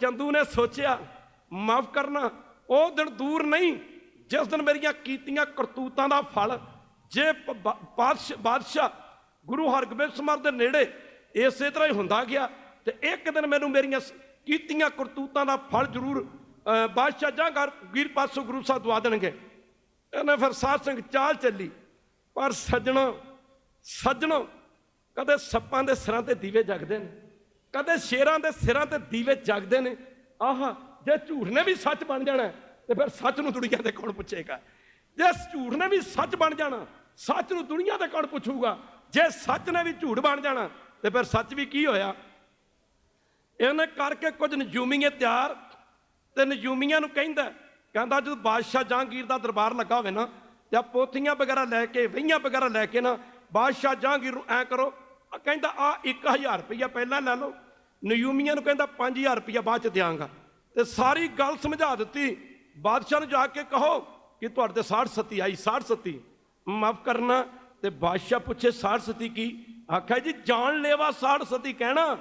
ਚੰਦੂ ਨੇ ਸੋਚਿਆ ਮਾਫ ਕਰਨਾ ਉਹ ਦਿਨ ਦੂਰ ਨਹੀਂ ਜਿਸ ਦਿਨ ਮੇਰੀਆਂ ਕੀਤੀਆਂ ਕਰਤੂਤਾਂ ਦਾ ਫਲ ਜੇ ਪ- ਬਾਦਸ਼ਾਹ ਗੁਰੂ ਹਰਗੋਬਿੰਦ ਸਾਹਿਬ ਦੇ ਨੇੜੇ ਇਸੇ ਤਰ੍ਹਾਂ ਹੀ ਹੁੰਦਾ ਗਿਆ ਤੇ ਇੱਕ ਦਿਨ ਮੈਨੂੰ ਮੇਰੀਆਂ ਕੀਤੀਆਂ ਕਰਤੂਤਾਂ ਦਾ ਫਲ ਜ਼ਰੂਰ ਅਹ, ਬਾਦਸ਼ਾਹ ਜਹਾਂਗੀਰ ਵੀਰ ਪਾਸੋਂ ਗੁਰੂ ਸਾਹਿਬ ਦਵਾ ਦੇਣਗੇ। ਇਹਨੇ ਫਿਰ ਸਾਧ ਸਿੰਘ ਚਾਲ ਚੱਲੀ ਪਰ ਸੱਜਣੋ ਸੱਜਣੋ ਕਦੇ ਸੱਪਾਂ ਦੇ ਸਿਰਾਂ ਤੇ ਦੀਵੇ ਜਗਦੇ ਨੇ। ਕਦੇ ਸ਼ੇਰਾਂ ਦੇ ਸਿਰਾਂ ਤੇ ਦੀਵੇ ਜਗਦੇ ਨੇ। ਆਹ, ਜੇ ਝੂਠ ਨੇ ਵੀ ਸੱਚ ਬਣ ਜਾਣਾ, ਤੇ ਫਿਰ ਸੱਚ ਨੂੰ ਦੁਨੀਆ ਦੇ ਕੌਣ ਪੁੱਛੇਗਾ? ਜੇ ਝੂਠ ਨੇ ਵੀ ਸੱਚ ਬਣ ਜਾਣਾ, ਸੱਚ ਨੂੰ ਦੁਨੀਆ ਦੇ ਕੌਣ ਪੁੱਛੂਗਾ? ਜੇ ਸੱਚ ਨੇ ਵੀ ਝੂਠ ਬਣ ਜਾਣਾ, ਤੇ ਫਿਰ ਸੱਚ ਵੀ ਕੀ ਹੋਇਆ? ਇਹਨੇ ਕਰਕੇ ਕੁਝ ਨਜੂਮੀਏ ਤਿਆਰ, ਤੇ ਨਜੂਮੀਆਂ ਨੂੰ ਕਹਿੰਦਾ ਕਹਿੰਦਾ ਜਦੋਂ ਬਾਦਸ਼ਾਹ ਜਹਾਂਗੀਰ ਦਾ ਦਰਬਾਰ ਲੱਗਾ ਹੋਵੇ ਨਾ, ਜਾਂ ਪੋਥੀਆਂ ਵਗੈਰਾ ਲੈ ਕੇ, ਵਹੀਆਂ ਵਗੈਰਾ ਲੈ ਕੇ ਨਾ, ਬਾਦਸ਼ਾਹ ਜਹਾਂਗੀਰ ਨੂੰ ਐ ਕਰੋ ਕਹਿੰਦਾ ਆ 1000 ਰੁਪਇਆ ਪਹਿਲਾਂ ਲੈ ਲਓ। ਨਯੂਮੀਆਂ ਨੂੰ ਕਹਿੰਦਾ 5000 ਰੁਪਇਆ ਬਾਅਦ ਚ ਦਿਆਂਗਾ। ਤੇ ਸਾਰੀ ਗੱਲ ਸਮਝਾ ਦਿੱਤੀ। ਬਾਦਸ਼ਾਹ ਨੂੰ ਜਾ ਕੇ ਕਹੋ ਕਿ ਤੁਹਾਡੇ ਤੇ 60 ਸਤੀ ਆਈ 60 ਸਤੀ। ਮਾਫ ਕਰਨਾ। ਤੇ ਬਾਦਸ਼ਾਹ ਪੁੱਛੇ 60 ਸਤੀ ਕੀ? ਆਖਿਆ, ਜੀ, ਜਾਣ ਲੇਵਾ 60 ਸਤੀ ਕਹਿਣਾ।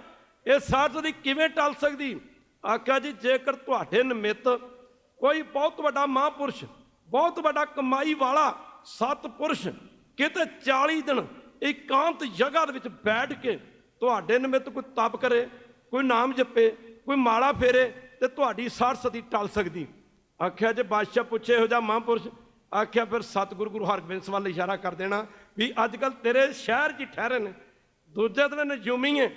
ਇਹ 60 ਸਤੀ ਕਿਵੇਂ ਟਲ ਸਕਦੀ? ਆਖਿਆ, ਜੀ, ਜੇਕਰ ਤੁਹਾਡੇ ਨਿਮਿਤ ਕੋਈ ਬਹੁਤ ਵੱਡਾ ਮਹਾਂਪੁਰਸ਼, ਬਹੁਤ ਵੱਡਾ ਕਮਾਈ ਵਾਲਾ ਸਤਪੁਰਸ਼ ਕਿਤੇ 40 ਦਿਨ ਇਕਾਂਤ ਜਗ੍ਹਾ ਦੇ ਵਿੱਚ ਬੈਠ ਕੇ ਤੁਹਾਡੇ ਨਿਮਿਤ ਕੋਈ ਤਪ ਕਰੇ, ਕੋਈ ਨਾਮ ਜਪੇ, ਕੋਈ ਮਾਲਾ ਫੇਰੇ ਤੇ ਤੁਹਾਡੀ ਸਾੜ ਸਤੀ ਟਲ ਸਕਦੀ। ਆਖਿਆ ਜੇ ਬਾਦਸ਼ਾਹ ਪੁੱਛੇ ਇਹੋ ਜਿਹਾ ਮਹਾਂਪੁਰਸ਼, ਆਖਿਆ ਫਿਰ ਸਤਿਗੁਰੂ ਗੁਰੂ ਹਰਗੋਬਿੰਦ ਸਾਹਿਬ ਵੱਲ ਇਸ਼ਾਰਾ ਕਰ ਦੇਣਾ ਵੀ ਅੱਜ ਕੱਲ ਤੇਰੇ ਸ਼ਹਿਰ 'ਚ ਹੀ ਠਹਿਰੇ ਨੇ, ਦੂਜੇ ਦਿਨ ਨਜੂਮੀਏ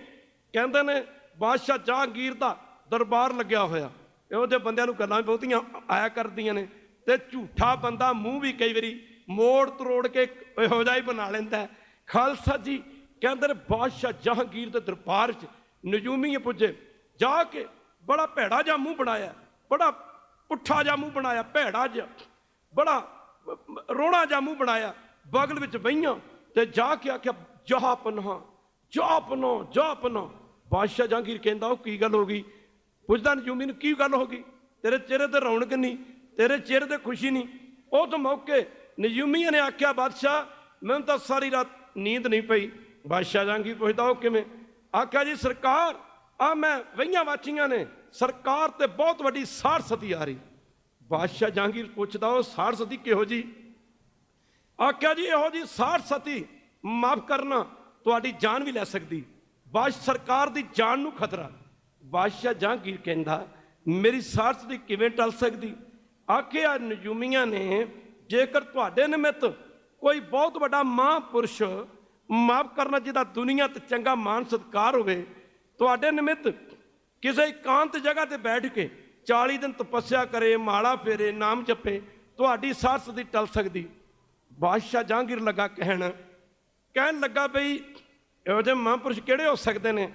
ਕਹਿੰਦੇ ਨੇ ਬਾਦਸ਼ਾਹ ਜਹਾਂਗੀਰ ਦਾ ਦਰਬਾਰ ਲੱਗਿਆ ਹੋਇਆ। ਇਹੋ ਜਿਹੇ ਬੰਦਿਆਂ ਨੂੰ ਗੱਲਾਂ ਵੀ ਬਹੁਤੀਆਂ ਆਇਆ ਕਰਦੀਆਂ ਨੇ ਤੇ ਝੂਠਾ ਬੰਦਾ ਮੂੰਹ ਵੀ ਕਈ ਵਾਰੀ ਮੋੜ ਤਰੋੜ ਕੇ ਇਹੋ ਜਿਹਾ ਹੀ ਬਣਾ ਲੈਂਦਾ ਖਾਲਸਾ ਜੀ ਕਹਿੰਦੇ ਨੇ ਬਾਦਸ਼ਾਹ ਜਹਾਂਗੀਰ ਦੇ ਦਰਬਾਰ 'ਚ ਨਜੂਮੀਏ ਪੁੱਜੇ। ਜਾ ਕੇ ਬੜਾ ਭੈੜਾ ਜਿਹਾ ਮੂੰਹ ਬਣਾਇਆ, ਬੜਾ ਪੁੱਠਾ ਜਿਹਾ ਮੂੰਹ ਬਣਾਇਆ, ਭੈੜਾ ਜਿਹਾ, ਬੜਾ ਰੋਣਾ ਜਿਹਾ ਮੂੰਹ ਬਣਾਇਆ। ਬਗਲ ਵਿੱਚ ਬਈਆਂ ਤੇ ਜਾ ਕੇ ਆਖਿਆ ਜਹਾ ਪਨਹਾ, ਜਾ ਪਨਾਹ ਜਾ ਪਨਾਹ। ਬਾਦਸ਼ਾਹ ਜਹਾਂਗੀਰ ਕਹਿੰਦਾ, ਉਹ ਕੀ ਗੱਲ ਹੋ ਗਈ? ਪੁੱਛਦਾ ਨਜੂਮੀ ਨੂੰ, ਕੀ ਗੱਲ ਹੋ ਗਈ? ਤੇਰੇ ਚਿਹਰੇ ਤੇ ਰੌਣਕ ਨਹੀਂ, ਤੇਰੇ ਚਿਹਰੇ ਤੇ ਖੁਸ਼ੀ ਨਹੀਂ। ਉਸ ਮੌਕੇ ਨਜੂਮੀਆਂ ਨੇ ਆਖਿਆ, ਬਾਦਸ਼ਾਹ, ਮੈਨੂੰ ਤਾਂ ਸਾਰੀ ਰਾਤ ਨੀਂਦ ਨਹੀਂ ਪਈ। ਬਾਦਸ਼ਾਹ ਜਹਾਂਗੀਰ ਪੁੱਛਦਾ, ਉਹ ਕਿਵੇਂ? ਆਖਿਆ, ਜੀ ਸਰਕਾਰ ਆ ਮੈਂ ਵਈਆਂ ਵਾਚੀਆਂ ਨੇ। ਸਰਕਾਰ ਤੇ ਬਹੁਤ ਵੱਡੀ ਸਾੜ ਆ ਰਹੀ। ਬਾਦਸ਼ਾਹ ਜਹਾਂਗੀਰ ਪੁੱਛਦਾ, ਉਹ ਸਾੜ ਸਤੀ ਕਿਹੋ ਜੀ? ਆਖਿਆ, ਜੀ ਇਹੋ ਜੀ ਸਾੜ ਸਤੀ ਮਾਫ ਕਰਨਾ, ਤੁਹਾਡੀ ਜਾਨ ਵੀ ਲੈ ਸਕਦੀ। ਬਾਦਸ਼ਾਹ, ਸਰਕਾਰ ਦੀ ਜਾਨ ਨੂੰ ਖਤਰਾ। ਬਾਦਸ਼ਾਹ ਜਹਾਂਗੀਰ ਕਹਿੰਦਾ, ਮੇਰੀ ਸਾਰਸਤੀ ਕਿਵੇਂ ਟਲ ਸਕਦੀ? ਆਖਿਆ, ਨਜੂਮੀਆਂ ਨੇ, ਜੇਕਰ ਤੁਹਾਡੇ ਨਿਮਿਤ ਕੋਈ ਬਹੁਤ ਵੱਡਾ ਮਹਾਂਪੁਰਸ਼ ਮਾਫ ਕਰਨਾ ਜਿਹਦਾ ਦੁਨੀਆ ਤੇ ਚੰਗਾ ਮਾਨ ਸਤਕਾਰ ਹੋਵੇ, ਤੁਹਾਡੇ ਨਿਮਿਤ ਕਿਸੇ ਇਕਾਂਤ ਜਗ੍ਹਾ ਤੇ ਬੈਠ ਕੇ 40 ਦਿਨ ਤਪੱਸਿਆ ਕਰੇ, ਮਾਲਾ ਫੇਰੇ, ਨਾਮ ਜਪੇ, ਤੁਹਾਡੀ ਸਾਰਸ ਦੀ ਟਲ ਸਕਦੀ। ਬਾਦਸ਼ਾਹ ਜਹਾਂਗੀਰ ਲੱਗਾ ਕਹਿਣ ਕਹਿਣ ਲੱਗਾ ਬਈ, ਇਹੋ ਜਿਹੇ ਮਹਾਂਪੁਰਸ਼ ਕਿਹੜੇ ਹੋ ਸਕਦੇ ਨੇ?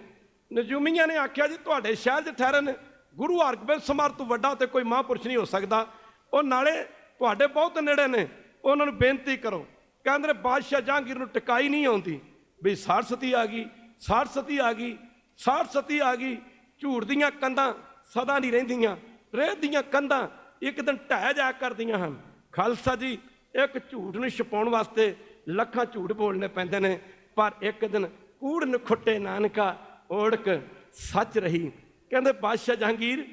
ਨਜੂਮੀਆਂ ਨੇ ਆਖਿਆ ਜੀ, ਤੁਹਾਡੇ ਸ਼ਹਿਰ 'ਚ ਠਹਿਰਨ ਗੁਰੂ ਹਰਗੋਬਿੰਦ ਸਮਰ ਤੋਂ ਵੱਡਾ ਤੇ ਕੋਈ ਮਹਾਂਪੁਰਸ਼ ਨਹੀਂ ਹੋ ਸਕਦਾ। ਉਹ ਨਾਲੇ ਤੁਹਾਡੇ ਬਹੁਤ ਨੇੜੇ ਨੇ, ਉਹਨਾਂ ਨੂੰ ਬੇਨਤੀ ਕਰੋ। ਕਹਿੰਦੇ ਨੇ, ਬਾਦਸ਼ਾਹ ਜਹਾਂਗੀਰ ਨੂੰ ਟਿਕਾਈ ਨਹੀਂ ਆਉਂਦੀ। ਵੀ ਸਾੜ ਆ ਗਈ ਸਾੜ ਆ ਗਈ ਸਾੜ ਆ ਗਈ। ਝੂਠ ਦੀਆਂ ਕੰਧਾਂ ਸਦਾ ਨਹੀਂ ਰਹਿੰਦੀਆਂ ਰੇਤ ਦੀਆਂ ਕੰਧਾਂ ਇੱਕ ਦਿਨ ਢਹਿ ਜਾ ਕਰਦੀਆਂ ਹਨ। ਖਾਲਸਾ ਜੀ, ਇੱਕ ਝੂਠ ਨੂੰ ਛਪਾਉਣ ਵਾਸਤੇ ਲੱਖਾਂ ਝੂਠ ਬੋਲਣੇ ਪੈਂਦੇ ਨੇ, ਪਰ ਇੱਕ ਦਿਨ ਕੂੜ ਨਖੁੱਟੇ ਨਾਨਕਾ ਓੜਕ ਸੱਚ ਰਹੀ। ਕਹਿੰਦੇ, ਬਾਦਸ਼ਾਹ ਜਹਾਂਗੀਰ,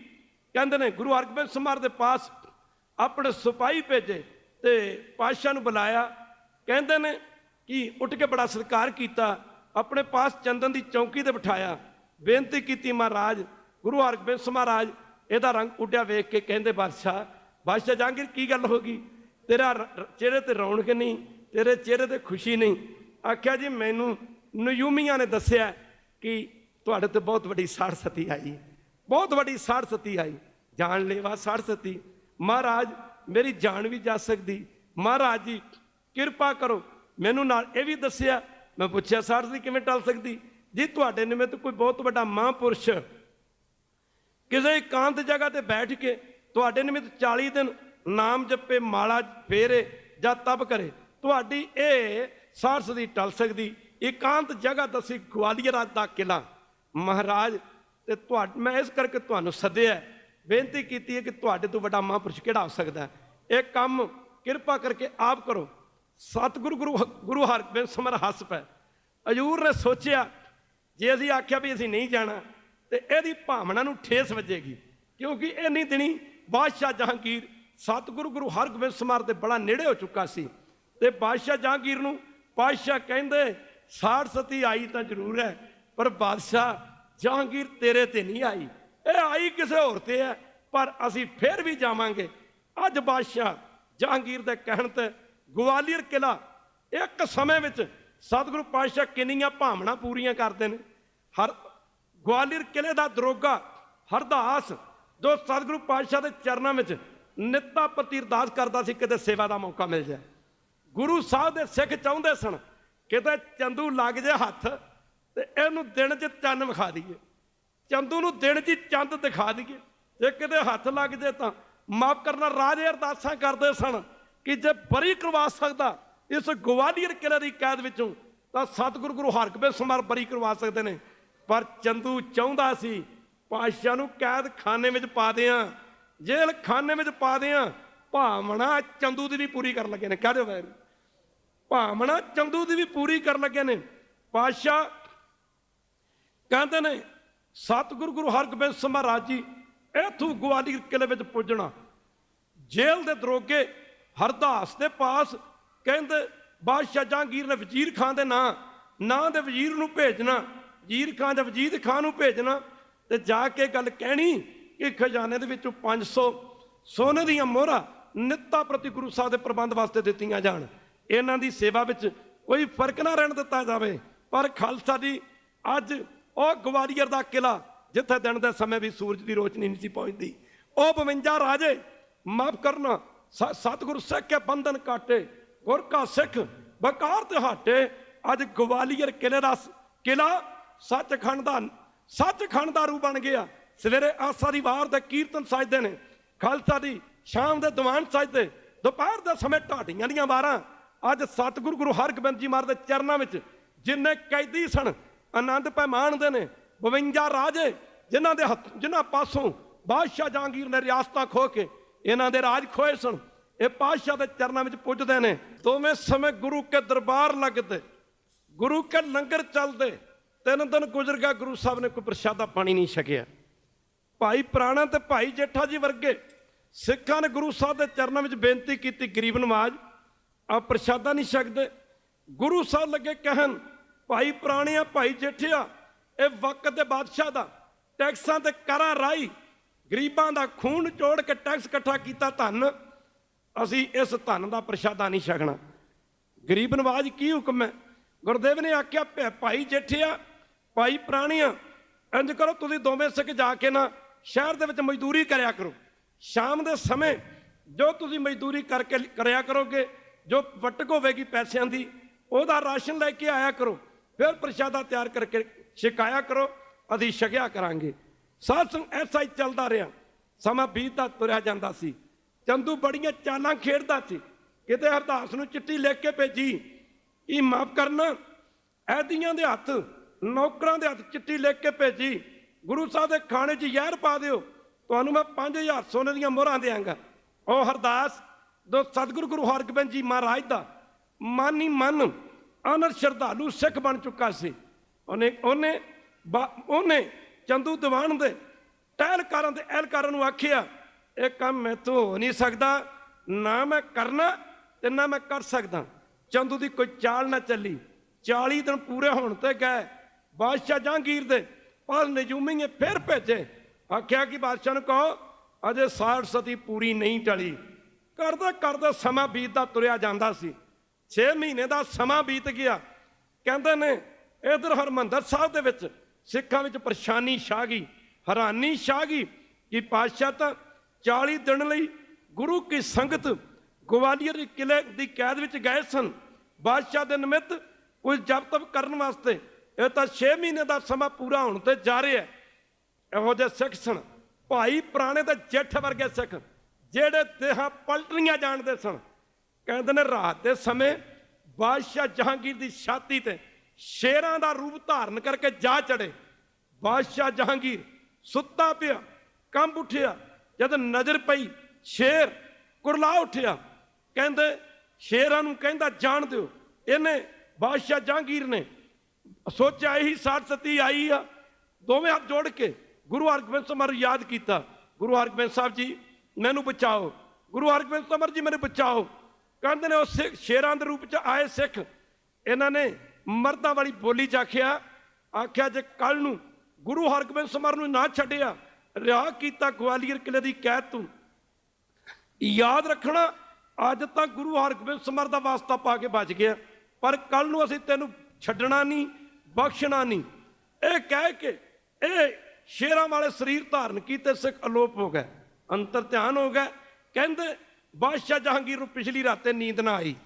ਕਹਿੰਦੇ ਨੇ, ਗੁਰੂ ਹਰਗੋਬਿੰਦ ਸਮਾਰ ਦੇ ਪਾਸ ਆਪਣੇ ਸਿਪਾਹੀ ਭੇਜੇ ਤੇ ਪਾਤਸ਼ਾਹ ਨੂੰ ਬੁਲਾਇਆ। ਕਹਿੰਦੇ ਨੇ ਕਿ ਉੱਠ ਕੇ ਬੜਾ ਸਤਿਕਾਰ ਕੀਤਾ, ਆਪਣੇ ਪਾਸ ਚੰਦਨ ਦੀ ਚੌਂਕੀ ਤੇ ਬਿਠਾਇਆ। ਬੇਨਤੀ ਕੀਤੀ ਮਹਾਰਾਜ, ਗੁਰੂ ਹਰਗੋਬਿੰਦ ਮਹਾਰਾਜ, ਇਹਦਾ ਰੰਗ ਉੱਡਿਆ ਵੇਖ ਕੇ ਕਹਿੰਦੇ, ਬਾਦਸ਼ਾਹ ਬਾਦਸ਼ਾਹ ਜਹਾਂਗੀਰ, ਕੀ ਗੱਲ ਹੋ ਗਈ? ਤੇਰਾ ਚਿਹਰੇ ਤੇ ਰੌਣਕ ਨਹੀਂ, ਤੇਰੇ ਚਿਹਰੇ ਤੇ ਖੁਸ਼ੀ ਨਹੀਂ। ਆਖਿਆ, ਜੀ, ਮੈਨੂੰ ਨਯੂਮੀਆਂ ਨੇ ਦੱਸਿਆ ਕਿ ਤੁਹਾਡੇ ਤੇ ਬਹੁਤ ਵੱਡੀ ਸਾੜ ਸਤੀ ਆਈ। ਬਹੁਤ ਵੱਡੀ ਸਾੜ ਸਤੀ ਆਈ। ਜਾਣ ਲੈਵਾ ਸਾੜ ਸਤੀ ਮਹਾਰਾਜ, ਮੇਰੀ ਜਾਨ ਵੀ ਜਾ ਸਕਦੀ। ਮਹਾਰਾਜ ਜੀ ਕਿਰਪਾ ਕਰੋ। ਮੈਨੂੰ ਨਾਲ ਇਹ ਵੀ ਦੱਸਿਆ, ਮੈਂ ਪੁੱਛਿਆ ਸਾੜ ਸਤੀ ਕਿਵੇਂ ਟਲ ਸਕਦੀ? ਜੀ, ਤੁਹਾਡੇ ਨਿਮਿਤ ਕੋਈ ਬਹੁਤ ਵੱਡਾ ਮਹਾਂਪੁਰਸ਼ ਕਿਸੇ ਇਕਾਂਤ ਜਗ੍ਹਾ ਤੇ ਬੈਠ ਕੇ ਤੁਹਾਡੇ ਨਿਮਿਤ 40 ਦਿਨ ਨਾਮ ਜਪੇ, ਮਾਲਾ ਫੇਰੇ ਜਾਂ ਤਪ ਕਰੇ, ਤੁਹਾਡੀ ਇਹ ਸਾਰਸ ਦੀ ਟਲ ਸਕਦੀ। ਇਕਾਂਤ ਜਗ੍ਹਾ ਦੱਸੀ ਗਵਾਲੀਅਰ ਦਾ ਕਿਲਾ। ਮਹਾਰਾਜ, ਤੇ ਤੁਹਾਡ ਮੈਂ ਇਸ ਕਰਕੇ ਤੁਹਾਨੂੰ ਸੱਦਿਆ, ਬੇਨਤੀ ਕੀਤੀ ਹੈ ਕਿ ਤੁਹਾਡੇ ਤੋਂ ਵੱਡਾ ਮਹਾਂਪੁਰਸ਼ ਕਿਹੜਾ ਹੋ ਸਕਦਾ ਇਹ ਕੰਮ ਕਿਰਪਾ ਕਰਕੇ ਆਪ ਕਰੋ। ਸਤਿਗੁਰੂ ਗੁਰੂ ਗੁਰੂ ਹਰਗੋਬਿੰਦ ਸਮਰ ਹੱਸ ਪਏ ਹਜੂਰ ਨੇ ਸੋਚਿਆ, ਜੇ ਅਸੀਂ ਆਖਿਆ ਵੀ ਅਸੀਂ ਨਹੀਂ ਜਾਣਾ, ਤੇ ਇਹਦੀ ਭਾਵਨਾ ਨੂੰ ਠੇਸ ਵੱਜੇਗੀ। ਕਿਉਂਕਿ ਇੰਨੀ ਦਿਨੀ ਬਾਦਸ਼ਾਹ ਜਹਾਂਗੀਰ ਸਤਿਗੁਰੂ ਗੁਰੂ ਹਰਗੋਬਿੰਦ ਸਮਾਰ ਦੇ ਬੜਾ ਨੇੜੇ ਹੋ ਚੁੱਕਾ ਸੀ। ਤੇ ਬਾਦਸ਼ਾਹ ਜਹਾਂਗੀਰ ਨੂੰ ਬਾਦਸ਼ਾਹ ਕਹਿੰਦੇ ਸਾੜ ਸਤੀ ਆਈ ਤਾਂ ਜ਼ਰੂਰ ਹੈ, ਪਰ ਬਾਦਸ਼ਾਹ ਜਹਾਂਗੀਰ ਤੇਰੇ ਤੇ ਨਹੀਂ ਆਈ। ਇਹ ਆਈ ਕਿਸੇ ਹੋਰ ਤੇ ਹੈ, ਪਰ ਅਸੀਂ ਫੇਰ ਵੀ ਜਾਵਾਂਗੇ। ਅੱਜ ਬਾਦਸ਼ਾਹ ਜਹਾਂਗੀਰ ਦੇ ਕਹਿਣ ਤੇ ਗਵਾਲੀਅਰ ਕਿਲਾ, ਇੱਕ ਸਮੇਂ ਵਿੱਚ ਸਤਿਗੁਰੂ ਪਾਤਸ਼ਾਹ ਕਿੰਨੀਆਂ ਭਾਵਨਾ ਪੂਰੀਆਂ ਕਰਦੇ ਨੇ। ਹਰ ਗਵਾਲੀਅਰ ਕਿਲੇ ਦਾ ਦਰੋਗਾ ਹਰਦਾਸ, ਜੋ ਸਤਿਗੁਰੂ ਪਾਤਸ਼ਾਹ ਦੇ ਚਰਨਾਂ ਵਿੱਚ ਨਿੱਤਾ ਪ੍ਰਤੀ ਅਰਦਾਸ ਕਰਦਾ ਸੀ, ਕਿਤੇ ਸੇਵਾ ਦਾ ਮੌਕਾ ਮਿਲ ਜਾਏ। ਗੁਰੂ ਸਾਹਿਬ ਦੇ ਸਿੱਖ ਚਾਹੁੰਦੇ ਸਨ, ਕਿਤੇ ਚੰਦੂ ਲੱਗ ਜੇ ਹੱਥ ਤੇ ਇਹਨੂੰ ਦਿਨ 'ਚ ਚੰਨ ਵਿਖਾ ਦਈਏ। ਚੰਦੂ ਨੂੰ ਦਿਨ 'ਚ ਹੀ ਚੰਦ ਦਿਖਾ ਦਈਏ। ਜੇ ਕਿਤੇ ਹੱਥ ਲੱਗ ਜੇ ਤਾਂ ਮਾਫ ਕਰਨਾ, ਰਾਜੇ ਅਰਦਾਸਾਂ ਕਰਦੇ ਸਨ। ਕਿ ਜੇ ਬਰੀ ਕਰਵਾ ਸਕਦਾ, ਇਸ ਗਵਾਲੀਅਰ ਕਿਲੇ ਦੀ ਕੈਦ ਵਿੱਚੋਂ, ਤਾਂ ਸਤਿਗੁਰੂ ਗੁਰੂ ਹਰਗੋਬਿੰਦ ਸਮਾਰ ਬਰੀ ਕਰਵਾ ਸਕਦੇ ਨੇ। ਪਰ ਚੰਦੂ ਚਾਹੁੰਦਾ ਸੀ, ਪਾਤਸ਼ਾਹ ਨੂੰ ਕੈਦ ਖਾਨੇ ਵਿੱਚ ਪਾ ਦਿਆਂ, ਜੇਲ੍ਹ ਖਾਨੇ ਵਿੱਚ ਪਾ ਦਿਆਂ, ਭਾਵਨਾ ਚੰਦੂ ਦੀ ਵੀ ਪੂਰੀ ਕਰਨ ਲੱਗੇ ਨੇ। ਕਹਿ ਦਿਓ ਵੈਰ ਭਾਵਨਾ ਚੰਦੂ ਦੀ ਵੀ ਪੂਰੀ ਕਰਨ ਲੱਗੇ ਨੇ। ਪਾਤਸ਼ਾਹ ਕਹਿੰਦੇ ਨੇ, ਸਤਿਗੁਰੂ ਗੁਰੂ ਹਰਗੋਬਿੰਦ ਸਿੰਘ ਮਹਾਰਾਜ ਜੀ, ਇਥੋਂ ਗਵਾਲੀਅਰ ਕਿਲੇ ਵਿੱਚ ਪੁੱਜਣਾ। ਜੇਲ੍ਹ ਦੇ ਦਰੋਗੇ ਹਰਦਾਸ ਦੇ ਪਾਸ ਕਹਿੰਦੇ, ਬਾਦਸ਼ਾਹ ਜਹਾਂਗੀਰ ਨੇ ਵਜ਼ੀਰ ਖਾਨ ਦੇ ਨਾਂ ਨਾਂ ਦੇ ਵਜ਼ੀਰ ਨੂੰ ਭੇਜਣਾ, ਵਜ਼ੀਰ ਖਾਨ ਦੇ ਵਜੀਦ ਖਾਨ ਨੂੰ ਭੇਜਣਾ, ਤੇ ਜਾ ਕੇ ਗੱਲ ਕਹਿਣੀ ਕਿ ਖਜ਼ਾਨੇ ਦੇ ਵਿੱਚੋਂ 500 ਸੋਨੇ ਦੀਆਂ ਮੋਹਰਾਂ ਨਿੱਤਾ ਪ੍ਰਤੀ ਗੁਰੂ ਸਾਹਿਬ ਦੇ ਪ੍ਰਬੰਧ ਵਾਸਤੇ ਦਿੱਤੀਆਂ ਜਾਣ। ਇਹਨਾਂ ਦੀ ਸੇਵਾ ਵਿੱਚ ਕੋਈ ਫ਼ਰਕ ਨਾ ਰਹਿਣ ਦਿੱਤਾ ਜਾਵੇ। ਪਰ ਖਾਲਸਾ ਦੀ ਅੱਜ ਉਹ ਗਵਾਲੀਅਰ ਦਾ ਕਿਲਾ ਜਿੱਥੇ ਦਿਨ ਦੇ ਸਮੇਂ ਵੀ ਸੂਰਜ ਦੀ ਰੋਸ਼ਨੀ ਨਹੀਂ ਸੀ ਪਹੁੰਚਦੀ, ਉਹ 52 ਰਾਜੇ, ਮਾਫ ਕਰਨਾ ਸਤਿਗੁਰੂ ਸਿੱਖ ਕੇ ਬੰਧਨ ਕਾਟੇ ਗੁਰ ਕਾ ਸਿੱਖ ਬਕਾਰ ਤੇ ਹਾਟੇ, ਅੱਜ ਗਵਾਲੀਅਰ ਕਿਲੇ ਦਾ ਸ- ਕਿਲਾ ਸੱਚਖੰਡ ਦਾ ਸੱਚਖੰਡ ਦਾ ਰੂਪ ਬਣ ਗਿਆ। ਸਵੇਰੇ ਆਸਾ ਦੀ ਵਾਰ ਦੇ ਕੀਰਤਨ ਸਜਦੇ ਨੇ, ਖਾਲਸਾ ਦੀ ਸ਼ਾਮ ਦੇ ਦੀਵਾਨ ਸਜਦੇ, ਦੁਪਹਿਰ ਦੇ ਸਮੇਂ ਢਾਡੀਆਂ ਦੀਆਂ ਵਾਰਾਂ। ਅੱਜ ਸਤਿਗੁਰੂ ਗੁਰੂ ਹਰਗੋਬਿੰਦ ਜੀ ਮਹਾਰਾਜ ਦੇ ਚਰਨਾਂ ਵਿੱਚ ਜਿੰਨੇ ਕੈਦੀ ਸਨ, ਆਨੰਦ ਪੈਮਾਨ ਦੇ ਨੇ 52 ਰਾਜੇ, ਜਿਨ੍ਹਾਂ ਦੇ ਹੱਥ ਜਿਨ੍ਹਾਂ ਪਾਸੋਂ ਬਾਦਸ਼ਾਹ ਜਹਾਂਗੀਰ ਨੇ ਰਿਆਸਤਾਂ ਖੋ ਕੇ ਇਹਨਾਂ ਦੇ ਰਾਜ ਖੋਏ ਸਨ। ਇਹ ਪਾਤਸ਼ਾਹ ਦੇ ਚਰਨਾਂ ਵਿੱਚ ਪੁੱਜਦੇ ਨੇ। ਦੋਵੇਂ ਸਮੇਂ ਗੁਰੂ ਕੇ ਦਰਬਾਰ ਲੱਗਦੇ। ਗੁਰੂ ਕੇ ਲੰਗਰ ਚੱਲਦੇ। ਤਿੰਨ ਦਿਨ ਗੁਜ਼ਰ ਗਿਆ, ਗੁਰੂ ਸਾਹਿਬ ਨੇ ਕੋਈ ਪ੍ਰਸ਼ਾਦਾ ਪਾਣੀ ਨਹੀਂ ਛਕਿਆ। ਭਾਈ ਪ੍ਰਾਣਾ ਤੇ ਭਾਈ ਜੇਠਾ ਜੀ ਵਰਗੇ ਸਿੱਖਾਂ ਨੇ ਗੁਰੂ ਸਾਹਿਬ ਦੇ ਚਰਨਾਂ ਵਿੱਚ ਬੇਨਤੀ ਕੀਤੀ, ਗਰੀਬ ਨਵਾਜ ਆ ਪ੍ਰਸ਼ਾਦਾ ਨਹੀਂ ਛਕਦੇ। ਗੁਰੂ ਸਾਹਿਬ ਲੱਗੇ ਕਹਿਣ, ਭਾਈ ਪ੍ਰਾਣਿਆ, ਭਾਈ ਜੇਠਿਆ, ਇਹ ਵਕਤ ਦੇ ਬਾਦਸ਼ਾਹ ਦਾ, ਟੈਕਸਾਂ ਤੇ ਕਰਾਂ ਰਾਈ ਗਰੀਬਾਂ ਦਾ ਖੂਨ ਚੋੜ ਕੇ ਟੈਕਸ ਇਕੱਠਾ ਕੀਤਾ ਧਨ, ਅਸੀਂ ਇਸ ਧਨ ਦਾ ਪ੍ਰਸ਼ਾਦਾ ਨਹੀਂ ਛਕਣਾ। ਗਰੀਬ ਨਵਾਜ ਕੀ ਹੁਕਮ ਹੈ? ਗੁਰਦੇਵ ਨੇ ਆਖਿਆ, ਭੈ- ਭਾਈ ਜੇਠਿਆ, ਭਾਈ ਪ੍ਰਾਣੀਆਂ, ਇੰਜ ਕਰੋ ਤੁਸੀਂ ਦੋਵੇਂ ਸਿੱਖ ਜਾ ਕੇ ਨਾ ਸ਼ਹਿਰ ਦੇ ਵਿੱਚ ਮਜ਼ਦੂਰੀ ਕਰਿਆ ਕਰੋ। ਸ਼ਾਮ ਦੇ ਸਮੇਂ ਜੋ ਤੁਸੀਂ ਮਜ਼ਦੂਰੀ ਕਰਕੇ ਕਰਿਆ ਕਰੋਗੇ, ਜੋ ਵਟਕ ਹੋਵੇਗੀ ਪੈਸਿਆਂ ਦੀ, ਉਹਦਾ ਰਾਸ਼ਨ ਲੈ ਕੇ ਆਇਆ ਕਰੋ। ਫਿਰ ਪ੍ਰਸ਼ਾਦਾ ਤਿਆਰ ਕਰਕੇ ਛਕਾਇਆ ਕਰੋ, ਅਸੀਂ ਛਕਿਆ ਕਰਾਂਗੇ। ਸਾਧ ਐਸਾ ਹੀ ਚੱਲਦਾ ਰਿਹਾ। ਸਮਾਂ ਬੀਤਦਾ ਤੁਰਿਆ ਜਾਂਦਾ ਸੀ। ਚੰਦੂ ਬੜੀਆਂ ਚਾਲਾਂ ਖੇਡਦਾ ਸੀ। ਕਿਤੇ ਹਰਦਾਸ ਨੂੰ ਚਿੱਠੀ ਲਿਖ ਕੇ ਭੇਜੀ। ਇਹ ਮਾਫ ਕਰਨਾ। ਐਦੀਆਂ ਦੇ ਹੱਥ, ਨੌਕਰਾਂ ਦੇ ਹੱਥ ਚਿੱਠੀ ਲਿਖ ਕੇ ਭੇਜੀ। ਗੁਰੂ ਸਾਹਿਬ ਦੇ ਖਾਣੇ 'ਚ ਜ਼ਹਿਰ ਪਾ ਦਿਓ। ਤੁਹਾਨੂੰ ਮੈਂ 5000 ਸੋਨੇ ਦੀਆਂ ਮੋਹਰਾਂ ਦੇਵਾਂਗਾ ਉਹ ਹਰਦਾਸ ਦੋ ਸਤਿਗੁਰੂ ਗੁਰੂ ਹਰਗੋਬਿੰਦ ਜੀ ਮਹਾਰਾਜ ਦਾ ਮਨ ਹੀ ਮਨ ਅਨਰ ਸ਼ਰਧਾਲੂ ਸਿੱਖ ਬਣ ਚੁੱਕਾ ਸੀ। ਉਹਨੇ ਉਹਨੇ ਉਹਨੇ ਚੰਦੂ ਦੀਵਾਨ ਦੇ ਟਹਿਲਕਾਰਾਂ ਦੇ ਐਲਕਾਰਾਂ ਨੂੰ ਆਖਿਆ, ਇਹ ਕੰਮ ਮੈਥੋਂ ਹੋ ਨਹੀਂ ਸਕਦਾ, ਨਾ ਮੈਂ ਕਰਨਾ ਤੇ ਨਾ ਮੈਂ ਕਰ ਸਕਦਾ। ਚੰਦੂ ਦੀ ਕੋਈ ਚਾਲ ਨਾ ਚੱਲੀ। 40 ਦਿਨ ਪੂਰੇ ਹੋਣ ਤੇ ਗਏ। ਬਾਦਸ਼ਾਹ ਜਹਾਂਗੀਰ ਦੇ ਪਰ ਨਜੂਮੀ ਨੇ ਫਿਰ ਭੇਜੇ। ਆਖਿਆ ਕਿ ਬਾਦਸ਼ਾਹ ਨੂੰ ਕਹੋ, ਅਜੇ 60 ਸਤੀ ਪੂਰੀ ਨਹੀਂ ਟਲੀ। ਕਰਦੇ ਕਰਦੇ ਸਮਾਂ ਬੀਤਦਾ ਤੁਰਿਆ ਜਾਂਦਾ ਸੀ। 6 ਮਹੀਨੇ ਦਾ ਸਮਾਂ ਬੀਤ ਗਿਆ। ਕਹਿੰਦੇ ਨੇ, ਇਧਰ ਹਰਮੰਦਰ ਸਾਹਿਬ ਦੇ ਵਿੱਚ ਸਿੱਖਾਂ ਵਿੱਚ ਪਰੇਸ਼ਾਨੀ ਛਾ ਗਈ ਹੈਰਾਨੀ ਛਾ ਗਈ ਕਿ ਪਾਤਸ਼ਾਹ ਤਾਂ 40 ਦਿਨ ਲਈ ਗੁਰੂ ਕੀ ਸੰਗਤ ਗਵਾਲੀਅਰ ਦੇ ਕਿਲੇ ਦੀ ਕੈਦ ਵਿੱਚ ਗਏ ਸਨ। ਬਾਦਸ਼ਾਹ ਦੇ ਨਿਮਿਤ ਕੁਝ ਜਪ ਤਪ ਕਰਨ ਵਾਸਤੇ ਇਹ ਤਾਂ 6 ਮਹੀਨੇ ਦਾ ਸਮਾਂ ਪੂਰਾ ਹੋਣ ਤੇ ਜਾ ਰਿਹਾ ਇਹੋ ਜਿਹੇ ਸਿੱਖ ਸਨ। ਭਾਈ ਪੁਰਾਣੇ ਤੇ ਜੱਠ ਵਰਗੇ ਸਿੱਖ, ਜਿਹੜੇ ਦੇਹਾਂ ਪਲਟਰੀਆਂ ਜਾਣਦੇ ਸਨ। ਕਹਿੰਦੇ ਨੇ ਰਾਤ ਦੇ ਸਮੇਂ ਬਾਦਸ਼ਾਹ ਜਹਾਂਗੀਰ ਦੀ ਛਾਤੀ ਤੇ ਸ਼ੇਰਾਂ ਦਾ ਰੂਪ ਧਾਰਨ ਕਰਕੇ ਜਾ ਚੜੇ। ਬਾਦਸ਼ਾਹ ਜਹਾਂਗੀਰ ਸੁੱਤਾ ਪਿਆ, ਕੰਬ ਉੱਠਿਆ। ਜਦ ਨਜ਼ਰ ਪਈ, ਸ਼ੇਰ ਕੁਰਲਾ ਉੱਠਿਆ। ਕਹਿੰਦੇ, ਸ਼ੇਰਾਂ ਨੂੰ ਕਹਿੰਦਾ, ਜਾਣ ਦਿਓ। ਇਹਨੇ ਬਾਦਸ਼ਾਹ ਜਹਾਂਗੀਰ ਨੇ ਸੋਚਿਆ, ਇਹੀ ਸਾਠ ਸਤੀ ਆਈ ਆ। ਦੋਵੇਂ ਹੱਥ ਜੋੜ ਕੇ ਗੁਰੂ ਹਰਗੋਬਿੰਦ ਸਾਹਿਬ ਨੂੰ ਯਾਦ ਕੀਤਾ। ਗੁਰੂ ਹਰਗੋਬਿੰਦ ਸਾਹਿਬ ਜੀ, ਮੈਨੂੰ ਬਚਾਓ। ਗੁਰੂ ਹਰਗੋਬਿੰਦ ਸਾਹਿਬ ਜੀ ਮੈਨੂੰ ਬਚਾਓ। ਕਹਿੰਦੇ ਨੇ, ਉਹ ਸਿੱਖ ਸ਼ੇਰਾਂ ਦੇ ਰੂਪ ਚ ਆਏ ਸਿੱਖ। ਇਹਨਾਂ ਨੇ ਮਰਦਾਂ ਵਾਲੀ ਬੋਲੀ ਚ ਆਖਿਆ ਆਖਿਆ ਜੇ ਕੱਲ ਨੂੰ ਗੁਰੂ ਹਰਗੋਬਿੰਦ ਸਮਰ ਨੂੰ ਨਾ ਛੱਡਿਆ ਰਿਹਾ ਕੀਤਾ ਗਵਾਲੀਅਰ ਕਿਲੇ ਦੀ ਕੈਦ ਤੂੰ। ਯਾਦ ਰੱਖਣਾ, ਅੱਜ ਤਾਂ ਗੁਰੂ ਹਰਗੋਬਿੰਦ ਸਮਰ ਦਾ ਵਾਸਤਾ ਪਾ ਕੇ ਬਚ ਗਿਆ, ਪਰ ਕੱਲ ਨੂੰ ਅਸੀਂ ਤੈਨੂੰ ਛੱਡਣਾ ਨਹੀਂ, ਬਖਸ਼ਣਾ ਨਹੀਂ। ਇਹ ਕਹਿ ਕੇ ਇਹ ਸ਼ੇਰਾਂ ਵਾਲੇ ਸਰੀਰ ਧਾਰਨ ਕੀਤੇ, ਸਿੱਖ ਅਲੋਪ ਹੋ ਗਏ, ਅੰਤਰ ਧਿਆਨ ਹੋ ਗਏ ਕਹਿੰਦੇ, ਬਾਦਸ਼ਾਹ ਜਹਾਂਗੀਰ ਨੂੰ ਪਿਛਲੀ ਰਾਤੇ ਨੀਂਦ ਨਾ ਆਈ।